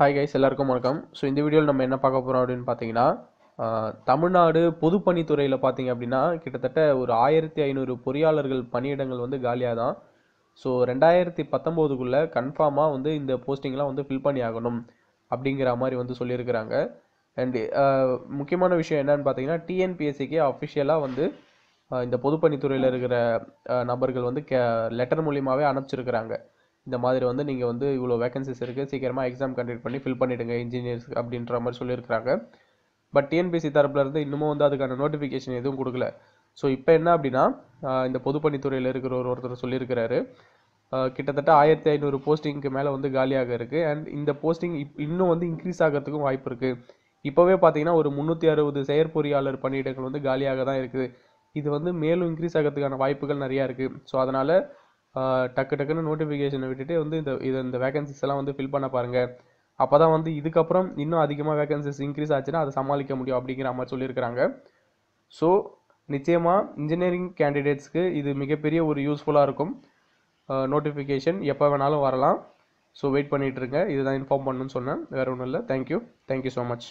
Hi guys எல்லாருக்கும் வணக்கம். So இந்த வீடியோவில் நம்ம என்ன பார்க்க போகிறோம் அப்படின்னு பார்த்தீங்கன்னா தமிழ்நாடு பொதுப்பணித்துறையில் பார்த்தீங்க அப்படின்னா கிட்டத்தட்ட ஒரு ஆயிரத்தி ஐநூறு பொறியாளர்கள் பணியிடங்கள் வந்து காலியாக தான் ஸோ ரெண்டாயிரத்தி பத்தொம்போதுக்குள்ளே கன்ஃபார்மாக வந்து இந்த போஸ்டிங்லாம் வந்து ஃபில் பண்ணி ஆகணும் அப்படிங்கிற மாதிரி வந்து சொல்லியிருக்கிறாங்க. அண்டு முக்கியமான விஷயம் என்னன்னு பார்த்தீங்கன்னா டிஎன்பிஎஸ்சிக்கு அஃபிஷியலாக வந்து இந்த பொதுப்பணித்துறையில் இருக்கிற நபர்கள் வந்து கே லெட்டர் மூலியமாகவே அனுப்பிச்சிருக்கிறாங்க. இந்த மாதிரி வந்து நீங்கள் வந்து இவ்வளோ வேகன்சிஸ் இருக்குது சீக்கிரமாக எக்ஸாம் கண்டக்ட் பண்ணி ஃபில் பண்ணிவிடுங்க இன்ஜினியர்ஸ் அப்படின்ற மாதிரி சொல்லியிருக்கிறாங்க. பட் டிஎன்பிசி தரப்புல இருந்து இன்னமும் வந்து அதுக்கான நோட்டிஃபிகேஷன் எதுவும் கொடுக்கல. ஸோ இப்போ என்ன அப்படின்னா இந்த பொதுப்பணித்துறையில் இருக்கிற ஒரு ஒருத்தர் சொல்லியிருக்கிறாரு. கிட்டத்தட்ட ஆயிரத்தி ஐநூறு போஸ்டிங்க்கு மேலே வந்து காலியாக இருக்குது அண்ட் இந்த போஸ்டிங் இப் இன்னும் வந்து இன்க்ரீஸ் ஆகிறதுக்கும் வாய்ப்பு இருக்குது இப்போவே பார்த்தீங்கன்னா ஒரு முந்நூற்றி அறுபது செயற்பொறியாளர் பணியிடங்கள் வந்து காலியாக தான் இருக்குது. இது வந்து மேலும் இன்க்ரீஸ் ஆகிறதுக்கான வாய்ப்புகள் நிறையா இருக்குது ஸோ அதனால் டக்கு டக்குன்னு நோட்டிஃபிகேஷனை விட்டுட்டு வந்து இந்த இது இந்த வேகன்சிஸ் எல்லாம் வந்து ஃபில் பண்ண பாருங்கள் அப்போ தான் வந்து இதுக்கப்புறம் இன்னும் அதிகமாக வேகன்சிஸ் இன்க்ரீஸ் ஆச்சுன்னா அதை சமாளிக்க முடியும் அப்படிங்கிற மாதிரி சொல்லியிருக்கிறாங்க. ஸோ நிச்சயமாக இன்ஜினியரிங் கேண்டிடேட்ஸ்க்கு இது மிகப்பெரிய ஒரு யூஸ்ஃபுல்லாக இருக்கும். நோட்டிஃபிகேஷன் எப்போ வேணாலும் வரலாம். ஸோ வெயிட் பண்ணிகிட்ருங்க இதுதான் இன்ஃபார்ம் பண்ணணும்னு சொன்னேன். வேறு ஒன்றும் இல்லை. Thank you thank you so much